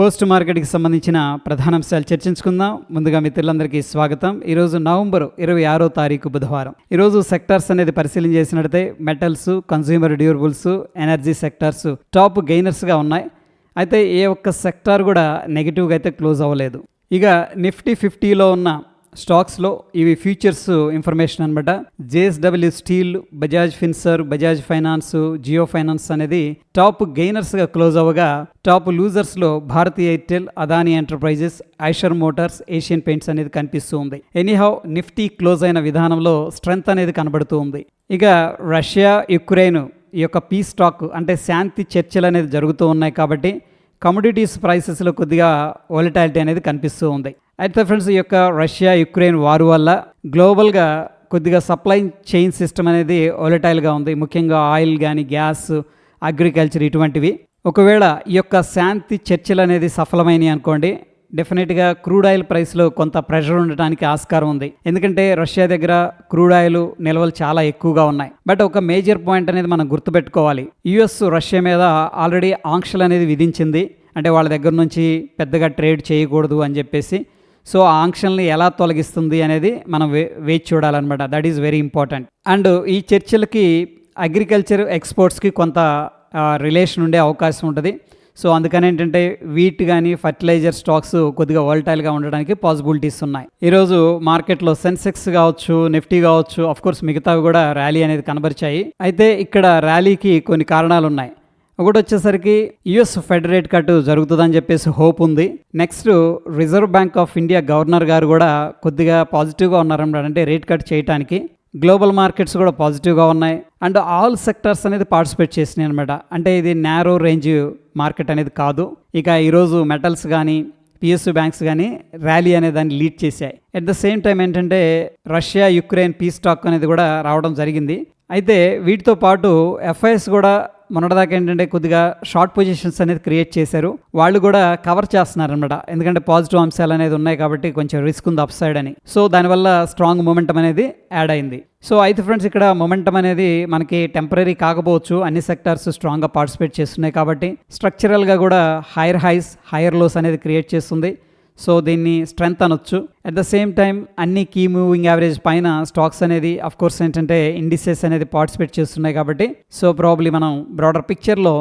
Post మార్కెట్కి సంబంధించిన ప్రధాన అంశాలు చర్చించుకుందాం. ముందుగా మిత్రులందరికీ స్వాగతం. ఈరోజు నవంబర్ ఇరవై ఆరో తారీఖు బుధవారం. ఈరోజు సెక్టార్స్ అనేది పరిశీలన చేసినట్లయితే metals consumer durables energy sectors top గెయినర్స్గా ఉన్నాయి. అయితే ఏ ఒక్క సెక్టార్ కూడా నెగిటివ్గా అయితే క్లోజ్ అవ్వలేదు. ఇక నిఫ్టీ ఫిఫ్టీలో ఉన్న స్టాక్స్లో ఇవి ఫ్యూచర్స్ ఇన్ఫర్మేషన్ అనమాట JSW steel Bajaj Finserv Bajaj finance Jio finance అనేది టాప్ గెయినర్స్గా క్లోజ్ అవ్వగా top లూజర్స్లో Bharti Airtel Adani enterprises Eicher motors Asian paints అనేది కనిపిస్తూ ఉంది. ఎనీహౌ నిఫ్టీ క్లోజ్ అయిన విధానంలో స్ట్రెంగ్త్ అనేది కనబడుతూ ఉంది. ఇక రష్యా యుక్రెయిన్ ఈ యొక్క పీస్ టాక్ అంటే శాంతి చర్చలు అనేది జరుగుతూ ఉన్నాయి కాబట్టి కమోడిటీస్ ప్రైసెస్లో కొద్దిగా వాలిటాలిటీ అనేది కనిపిస్తూ ఉంది. అయితే ఫ్రెండ్స్ ఈ యొక్క రష్యా యుక్రెయిన్ వారు వల్ల గ్లోబల్గా కొద్దిగా సప్లై చైన్ సిస్టమ్ అనేది ఒలటైల్గా ఉంది. ముఖ్యంగా ఆయిల్ కానీ గ్యాస్ అగ్రికల్చర్ ఇటువంటివి. ఒకవేళ ఈ యొక్క శాంతి చర్చలు అనేది సఫలమైనవి అనుకోండి డెఫినెట్గా క్రూడ్ ఆయిల్ ప్రైస్లో కొంత ప్రెషర్ ఉండటానికి ఆస్కారం ఉంది. ఎందుకంటే రష్యా దగ్గర క్రూడ్ ఆయిల్ నిల్వలు చాలా ఎక్కువగా ఉన్నాయి. బట్ ఒక మేజర్ పాయింట్ అనేది మనం గుర్తుపెట్టుకోవాలి. యుఎస్ రష్యా మీద ఆల్రెడీ ఆంక్షలు అనేది విధించింది. అంటే వాళ్ళ దగ్గర నుంచి పెద్దగా ట్రేడ్ చేయకూడదు అని చెప్పేసి సో ఆ ఆంక్షల్ని ఎలా తొలగిస్తుంది అనేది మనం వే వేచి చూడాలన్నమాట. That is very important and ఈ చర్చలకి అగ్రికల్చర్ ఎక్స్పోర్ట్స్కి కొంత రిలేషన్ ఉండే అవకాశం ఉంటుంది. సో అందుకని ఏంటంటే వీట్ కానీ ఫర్టిలైజర్ స్టాక్స్ కొద్దిగా వాల్టైల్గా ఉండడానికి పాసిబిలిటీస్ ఉన్నాయి. ఈరోజు మార్కెట్లో సెన్సెక్స్ కావచ్చు నిఫ్టీ కావచ్చు అఫ్ కోర్స్ మిగతావి కూడా ర్యాలీ అనేది కనబరిచాయి. అయితే ఇక్కడ ర్యాలీకి కొన్ని కారణాలు ఉన్నాయి ఒకటి వచ్చేసరికి యుఎస్ ఫెడరేట్ కట్ జరుగుతుందని చెప్పేసి హోప్ ఉంది. Next Reserve Bank of India governor గారు కూడా కొద్దిగా పాజిటివ్గా ఉన్నారన్నమాట అంటే రేట్ కట్ చేయడానికి గ్లోబల్ మార్కెట్స్ కూడా పాజిటివ్గా ఉన్నాయి. అండ్ ఆల్ సెక్టర్స్ అనేది పార్టిసిపేట్ చేసినాయి అనమాట అంటే ఇది నేరో రేంజ్ మార్కెట్ అనేది కాదు. ఇక ఈరోజు మెటల్స్ కానీ పిఎస్యు బ్యాంక్స్ కానీ ర్యాలీ అనే దాన్ని లీడ్ చేశాయి. అట్ ద సేమ్ టైం ఏంటంటే రష్యా యుక్రెయిన్ పీస్ స్టాక్ అనేది కూడా రావడం జరిగింది. అయితే వీటితో పాటు ఎఫ్ఐఎస్ కూడా మొన్నటిదాకా ఏంటంటే కొద్దిగా షార్ట్ పొజిషన్స్ అనేది క్రియేట్ చేశారు. వాళ్ళు కూడా కవర్ చేస్తున్నారు అనమాట ఎందుకంటే పాజిటివ్ అంశాలు అనేది ఉన్నాయి కాబట్టి కొంచెం రిస్క్ ఉంది అప్ సైడ్ అని. సో దానివల్ల స్ట్రాంగ్ మొమెంటం అనేది యాడ్ అయింది. సో అయితే ఫ్రెండ్స్ ఇక్కడ మొమెంటం అనేది మనకి టెంపరీ కాకపోవచ్చు. అన్ని సెక్టార్స్ స్ట్రాంగ్గా పార్టిసిపేట్ చేస్తున్నాయి కాబట్టి స్ట్రక్చరల్గా కూడా హైయర్ హైస్ హైయర్ లోస్ అనేది క్రియేట్ చేస్తుంది. సో దీన్ని స్ట్రెంగ్త్ అనొచ్చు. అట్ ద సేమ్ టైం అన్ని కీ మూవింగ్ యావరేజ్ పైన స్టాక్స్ అనేది అఫ్ కోర్స్ ఏంటంటే ఇండిసెస్ అనేది పార్టిసిపేట్ చేస్తున్నాయి కాబట్టి సో ప్రాబ్లీ మనం బ్రాడర్ పిక్చర్లో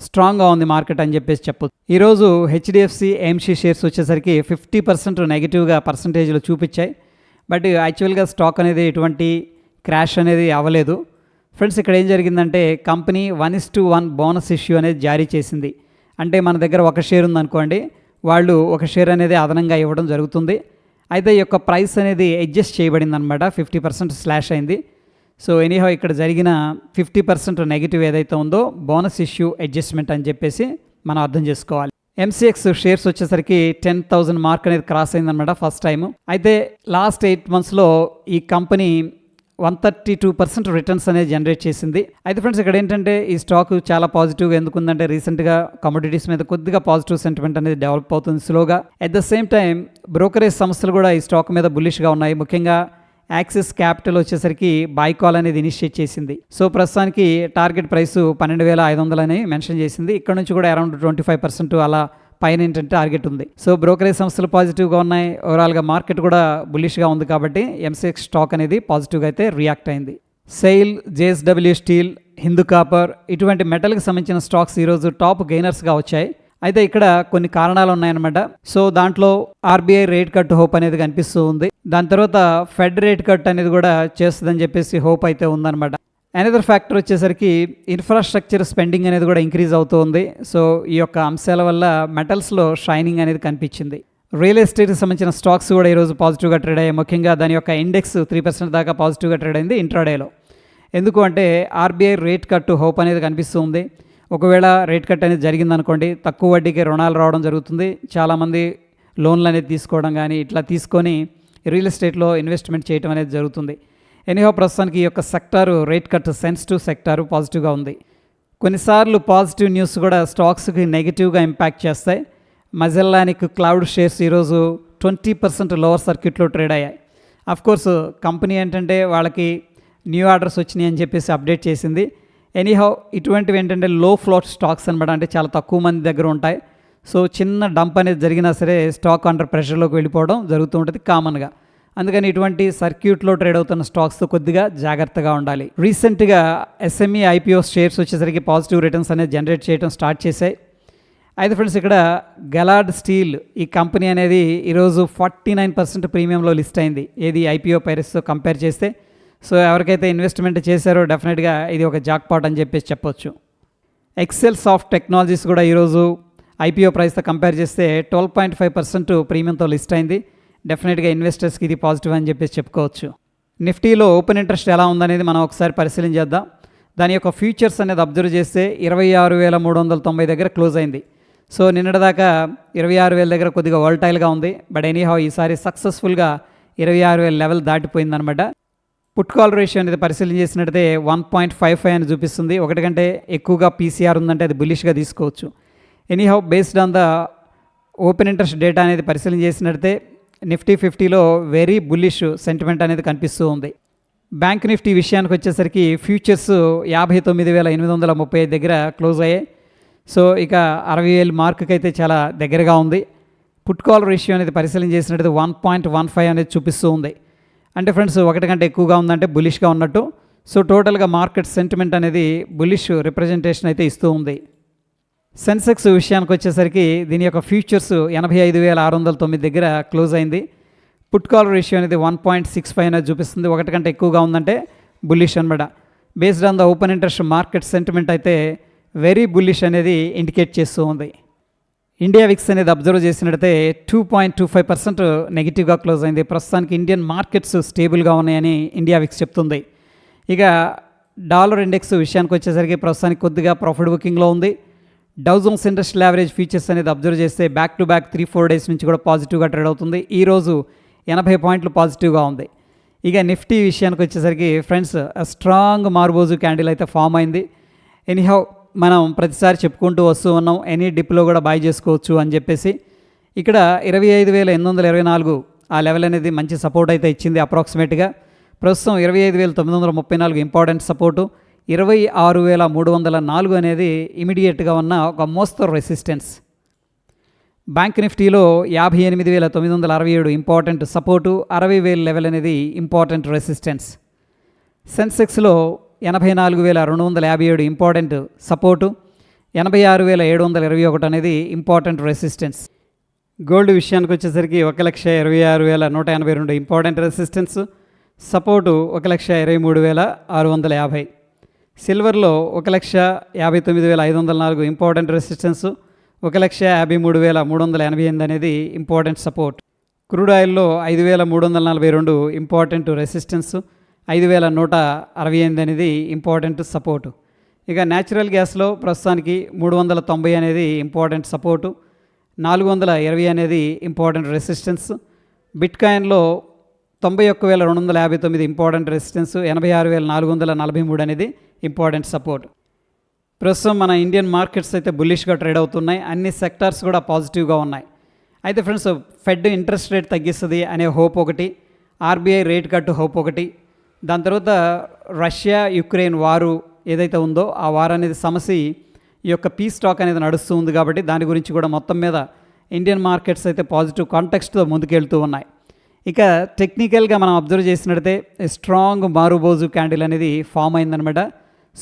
స్ట్రాంగ్గా ఉంది మార్కెట్ అని చెప్పేసి చెప్పొచ్చు. ఈరోజు హెచ్డిఎఫ్సి ఎంసి షేర్స్ వచ్చేసరికి ఫిఫ్టీ పర్సెంట్ నెగిటివ్గా పర్సంటేజ్లో చూపించాయి. బట్ యాక్చువల్గా స్టాక్ అనేది ఎటువంటి క్రాష్ అనేది అవ్వలేదు. ఫ్రెండ్స్ ఇక్కడ ఏం జరిగిందంటే company one is to one bonus issue అనేది జారీ చేసింది. అంటే మన దగ్గర ఒక షేర్ ఉందనుకోండి వాళ్ళు ఒక షేర్ అనేది అదనంగా ఇవ్వడం జరుగుతుంది. అయితే ఈ యొక్క ప్రైస్ అనేది అడ్జస్ట్ చేయబడింది అనమాట ఫిఫ్టీ పర్సెంట్ స్లాష్ అయింది. సో ఎనీహో ఇక్కడ జరిగిన ఫిఫ్టీ పర్సెంట్ నెగిటివ్ ఏదైతే ఉందో బోనస్ ఇష్యూ అడ్జస్ట్మెంట్ అని చెప్పేసి మనం అర్థం చేసుకోవాలి. ఎంసీఎక్స్ షేర్స్ వచ్చేసరికి టెన్ థౌజండ్ మార్క్ అనేది క్రాస్ అయిందనమాట ఫస్ట్ టైం అయితే లాస్ట్ ఎయిట్ మంత్స్లో ఈ company one thirty two percent returns అనేది జనరేట్ చేసింది. అయితే ఫ్రెండ్స్ ఇక్కడ ఏంటంటే ఈ స్టాక్ చాలా పాజిటివ్గా ఎందుకుందంటే రీసెంట్గా కమోడిటీస్ మీద కొద్దిగా పాజిటివ్ సెంటిమెంట్ అనేది డెవలప్ అవుతుంది స్లోగా at the same time brokerage సంస్థలు కూడా ఈ స్టాక్ మీద బుల్లిష్గా ఉన్నాయి. ముఖ్యంగా యాక్సిస్ క్యాపిటల్ వచ్చేసరికి బైకాల్ అనేది ఇనిషియేట్ చేసింది. సో ప్రస్తుతానికి టార్గెట్ ప్రైస్ పన్నెండు వేల ఐదు వందలు అని మెన్షన్ చేసింది. ఇక్కడ నుంచి కూడా అరౌండ్ ట్వంటీ ఫైవ్ పర్సెంట్ అలా పైన ఏంటంటే టార్గెట్ ఉంది. సో బ్రోకరేజ్ సంస్థలు పాజిటివ్గా ఉన్నాయి. ఓవరాల్గా మార్కెట్ కూడా బుల్లిష్గా ఉంది కాబట్టి ఎంసెక్స్ స్టాక్ అనేది పాజిటివ్గా అయితే రియాక్ట్ అయింది. SAIL JSW steel Hindu copper ఇటువంటి మెటల్కి సంబంధించిన స్టాక్స్ ఈరోజు టాప్ గెయినర్స్గా వచ్చాయి. అయితే ఇక్కడ కొన్ని కారణాలు ఉన్నాయన్నమాట. సో దాంట్లో ఆర్బీఐ రేట్ కట్ హోప్ అనేది కనిపిస్తూ ఉంది. దాని తర్వాత ఫెడ్ రేట్ కట్ అనేది కూడా చేస్తుందని చెప్పేసి హోప్ అయితే ఉందన్నమాట. అనదర్ ఫ్యాక్టర్ వచ్చేసరికి ఇన్ఫ్రాస్ట్రక్చర్ స్పెండింగ్ అనేది కూడా ఇంక్రీజ్ అవుతుంది. సో ఈ యొక్క అంశాల వల్ల మెటల్స్లో షైనింగ్ అనేది కనిపించింది. రియల్ ఎస్టేట్కి సంబంధించిన స్టాక్స్ కూడా ఈరోజు పాజిటివ్గా ట్రేడ్ అయ్యాయి. ముఖ్యంగా దాని యొక్క ఇండెక్స్ త్రీ పర్సెంట్ దాకా పాజిటివ్గా ట్రేడ్ అయింది ఇంట్రాడేలో ఎందుకు అంటే ఆర్బీఐ రేట్ కట్ హోప్ అనేది కనిపిస్తుంది. ఒకవేళ రేట్ కట్ అనేది జరిగిందనుకోండి తక్కువ వడ్డీకి రుణాలు రావడం జరుగుతుంది. చాలామంది లోన్లు అనేది తీసుకోవడం కానీ ఇట్లా తీసుకొని రియల్ ఎస్టేట్లో ఇన్వెస్ట్మెంట్ చేయడం అనేది జరుగుతుంది. ఎనీహో ప్రస్తుతానికి ఈ యొక్క sector rate cut sensitive sector పాజిటివ్గా ఉంది. కొన్నిసార్లు పాజిటివ్ న్యూస్ కూడా స్టాక్స్కి నెగిటివ్గా ఇంపాక్ట్ చేస్తాయి. మజెల్లానిక్ క్లౌడ్ షేర్స్ ఈరోజు ట్వంటీ పర్సెంట్ లోవర్ సర్క్యూట్లో ట్రేడ్ అయ్యాయి. అఫ్ కోర్స్ కంపెనీ ఏంటంటే వాళ్ళకి న్యూ ఆర్డర్స్ వచ్చినాయి అని చెప్పేసి అప్డేట్ చేసింది. ఎనీహౌ ఇటువంటివి ఏంటంటే లో ఫ్లోట్ స్టాక్స్ అనమాట అంటే చాలా తక్కువ మంది దగ్గర ఉంటాయి. సో చిన్న డంప్ అనేది జరిగినా సరే స్టాక్ అండర్ ప్రెషర్లోకి వెళ్ళిపోవడం జరుగుతూ ఉంటుంది కామన్గా. అందుకని ఇటువంటి సర్క్యూట్లో ట్రేడ్ అవుతున్న స్టాక్స్ కొద్దిగా జాగ్రత్తగా ఉండాలి. రీసెంట్గా ఎస్ఎంఈ ఐపీఓ షేర్స్ వచ్చేసరికి పాజిటివ్ రిటర్న్స్ అనేది జనరేట్ చేయడం స్టార్ట్ చేశాయి. అయితే ఫ్రెండ్స్ ఇక్కడ గలాడ్ స్టీల్ ఈ కంపెనీ అనేది ఈరోజు ఫార్టీ నైన్ పర్సెంట్ ప్రీమియంలో లిస్ట్ అయింది. ఏది ఐపీఓ పైరస్తో కంపేర్ చేస్తే. సో ఎవరికైతే ఇన్వెస్ట్మెంట్ చేశారో డెఫినెట్గా ఇది ఒక జాక్పాట్ అని చెప్పేసి చెప్పొచ్చు. ఎక్సెల్ సాఫ్ట్ టెక్నాలజీస్ కూడా ఈరోజు ఐపీఓ ప్రైస్తో కంపేర్ చేస్తే ట్వెల్వ్ పాయింట్ ఫైవ్ పర్సెంట్ ప్రీమియంతో లిస్ట్ అయింది. డెఫినెట్గా ఇన్వెస్టర్స్కి ఇది పాజిటివ్ అని చెప్పేసి చెప్పుకోవచ్చు. నిఫ్టీలో ఓపెన్ ఇంట్రెస్ట్ ఎలా ఉందనేది మనం ఒకసారి పరిశీలన చేద్దాం దాని యొక్క ఫ్యూచర్స్ అనేది అబ్జర్వ్ చేస్తే ఇరవై ఆరు వేల మూడు వందల తొంభై దగ్గర క్లోజ్ అయింది. సో నిన్నటిదాకా ఇరవై ఆరు వేల దగ్గర కొద్దిగా వోల్టైల్గా ఉంది. బట్ ఎనీహౌ ఈసారి సక్సెస్ఫుల్గా ఇరవై ఆరు వేల లెవెల్ దాటిపోయిందనమాట పుట్ కాల్ రేషియో అనేది పరిశీలన చేసినట్టయితే వన్ పాయింట్ ఫైవ్ ఫైవ్ అని చూపిస్తుంది. ఒకటి కంటే ఎక్కువగా పీసీఆర్ ఉందంటే అది బులిష్గా తీసుకోవచ్చు. Anyhow based on the open interest data అనేది పరిశీలన చేసినట్టయితే నిఫ్టీ ఫిఫ్టీలో వెరీ బుల్లిష్ సెంటిమెంట్ అనేది కనిపిస్తూ ఉంది. బ్యాంక్ నిఫ్టీ విషయానికి వచ్చేసరికి ఫ్యూచర్స్ యాభై తొమ్మిది వేల ఎనిమిది వందల ముప్పై ఐదు దగ్గర క్లోజ్ అయ్యాయి. సో ఇక అరవై వేలు మార్కుకి అయితే చాలా దగ్గరగా ఉంది. పుట్ కాల్ రేషియో అనేది పరిశీలన చేసినట్టయితే వన్ పాయింట్ వన్ ఫైవ్ అనేది చూపిస్తూ ఉంది. అంటే ఫ్రెండ్స్ ఒకటి కంటే ఎక్కువగా ఉందంటే బులిష్గా ఉన్నట్టు. సో టోటల్గా మార్కెట్ సెంటిమెంట్ అనేది బులిష్ రిప్రజెంటేషన్ అయితే ఇస్తూ ఉంది. సెన్సెక్స్ విషయానికి వచ్చేసరికి దీని యొక్క ఫ్యూచర్స్ ఎనభై ఐదు వేల ఆరు వందల తొమ్మిది దగ్గర క్లోజ్ అయింది. పుట్ కాల్ రేషియో అనేది వన్ పాయింట్ సిక్స్ ఫైవ్ అనేది చూపిస్తుంది. ఒకటి కంటే ఎక్కువగా ఉందంటే బుల్లిష్ అనమాట based on the open interest market sentiment అయితే వెరీ బుల్లిష్ అనేది ఇండికేట్ చేస్తూ ఉంది. ఇండియా విక్స్ అనేది అబ్జర్వ్ చేసినట్టయితే two point two five percent నెగిటివ్గా క్లోజ్ అయింది. ప్రస్తుతానికి ఇండియన్ మార్కెట్స్ స్టేబుల్గా ఉన్నాయని ఇండియా విక్స్ చెప్తుంది. ఇక డాలర్ ఇండెక్స్ విషయానికి వచ్చేసరికి ప్రస్తుతానికి కొద్దిగా ప్రాఫిట్ బుకింగ్లో ఉంది. Dow Jones industrial average features అనేది అబ్జర్వ్ చేస్తే back to back three four days నుంచి కూడా పాజిటివ్గా ట్రేడ్ అవుతుంది. ఈరోజు ఎనభై పాయింట్లు పాజిటివ్గా ఉంది. ఇక నిఫ్టీ విషయానికి వచ్చేసరికి ఫ్రెండ్స్ స్ట్రాంగ్ మార్బోజు క్యాండిల్ అయితే ఫామ్ అయింది. ఎనీహౌ మనం ప్రతిసారి చెప్పుకుంటూ వస్తూ ఉన్నాం ఎనీ డిప్లో కూడా బై చేసుకోవచ్చు అని చెప్పేసి. ఇక్కడ ఇరవై ఐదు వేల ఎనిమిది వందల ఇరవై నాలుగు ఆ లెవెల్ అనేది మంచి సపోర్ట్ అయితే ఇచ్చింది అప్రాక్సిమేట్గా ప్రస్తుతం ఇరవై ఐదు వేల తొమ్మిది వందల ముప్పై నాలుగు ఇంపార్టెంట్ సపోర్టు ఇరవై ఆరు వేల మూడు వందల నాలుగు అనేది ఇమీడియట్గా ఉన్న ఒక మోస్తరు రెసిస్టెన్స్ బ్యాంక్ నిఫ్టీలో యాభై ఎనిమిది వేల తొమ్మిది వందల అరవై ఏడు ఇంపార్టెంట్ సపోర్టు అరవై వేల లెవెల్ అనేది ఇంపార్టెంట్ రెసిస్టెన్స్ సెన్సెక్స్లో ఎనభై నాలుగు వేల రెండు వందల యాభై ఏడు ఇంపార్టెంట్ సపోర్టు ఎనభై ఆరు వేల ఏడు వందల ఇరవై ఒకటి అనేది ఇంపార్టెంట్ రెసిస్టెన్స్ గోల్డ్ విషయానికి వచ్చేసరికి ఒక లక్ష ఇరవై ఆరు వేల నూట ఎనభై రెండు ఇంపార్టెంట్ రెసిస్టెన్స్ సపోర్టు ఒక లక్ష ఇరవై మూడు వేల ఆరు వందల యాభై. సిల్వర్లో ఒక లక్ష యాభై తొమ్మిది వేల ఐదు వందల నాలుగు ఇంపార్టెంట్ రెసిస్టెన్స్ ఒక లక్ష యాభై మూడు వేల మూడు వందల ఎనభై ఎనిమిది అనేది ఇంపార్టెంట్ సపోర్ట్. క్రూడ్ ఆయిల్లో ఐదు వేల మూడు వందల నలభై రెండు ఇంపార్టెంట్ రెసిస్టెన్స్ ఐదు వేల నూట అరవై ఎనిమిది అనేది ఇంపార్టెంట్ సపోర్టు. ఇక న్యాచురల్ గ్యాస్లో ప్రస్తుతానికి మూడు వందల తొంభై అనేది ఇంపార్టెంట్ సపోర్టు నాలుగు వందల ఇరవై అనేది ఇంపార్టెంట్ రెసిస్టెన్స్. బిట్ కాయిన్లో తొంభై ఒక్క వేల రెండు వందల యాభై తొమ్మిది ఇంపార్టెంట్ రెసిస్టెన్స్ ఎనభై ఆరు వేల నాలుగు వందల నలభై మూడు అనేది ఇంపార్టెంట్ సపోర్ట్. ప్రస్తుతం మన ఇండియన్ మార్కెట్స్ అయితే బుల్లిష్గా ట్రేడ్ అవుతున్నాయి. అన్ని సెక్టార్స్ కూడా పాజిటివ్గా ఉన్నాయి. అయితే ఫ్రెండ్స్ ఫెడ్ ఇంట్రెస్ట్ రేట్ తగ్గిస్తుంది అనే హోప్ ఒకటి ఆర్బీఐ రేట్ కట్ హోప్ ఒకటి. దాని తర్వాత రష్యా యుక్రెయిన్ వారు ఏదైతే ఉందో ఆ వార్ అనేది సమస్య ఈ యొక్క పీస్ స్టాక్ అనేది నడుస్తూ ఉంది కాబట్టి దాని గురించి కూడా మొత్తం మీద ఇండియన్ మార్కెట్స్ అయితే పాజిటివ్ కాంటెక్స్ట్తో ముందుకెళ్తూ ఉన్నాయి. ఇక టెక్నికల్గా మనం అబ్జర్వ్ చేసినట్టయితే స్ట్రాంగ్ మారుబోజు క్యాండిల్ అనేది ఫామ్ అయిందనమాట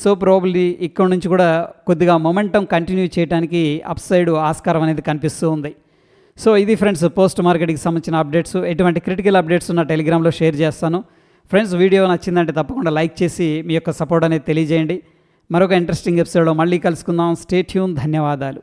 సో ప్రాబ్లీ ఇక్కడ నుంచి కూడా కొద్దిగా మొమెంటం కంటిన్యూ చేయడానికి అప్ సైడ్ ఆస్కారం అనేది కనిపిస్తూ ఉంది. సో ఇది ఫ్రెండ్స్ పోస్ట్ మార్కెట్కి సంబంధించిన అప్డేట్స్ ఎటువంటి క్రిటికల్ అప్డేట్స్ నా టెలిగ్రామ్లో షేర్ చేస్తాను. ఫ్రెండ్స్ వీడియో నచ్చిందంటే తప్పకుండా లైక్ చేసి మీ యొక్క సపోర్ట్ అనేది తెలియజేయండి. మరొక ఇంట్రెస్టింగ్ ఎపిసోడ్లో మళ్ళీ కలుసుకుందాం. స్టేట్యూన్ ధన్యవాదాలు.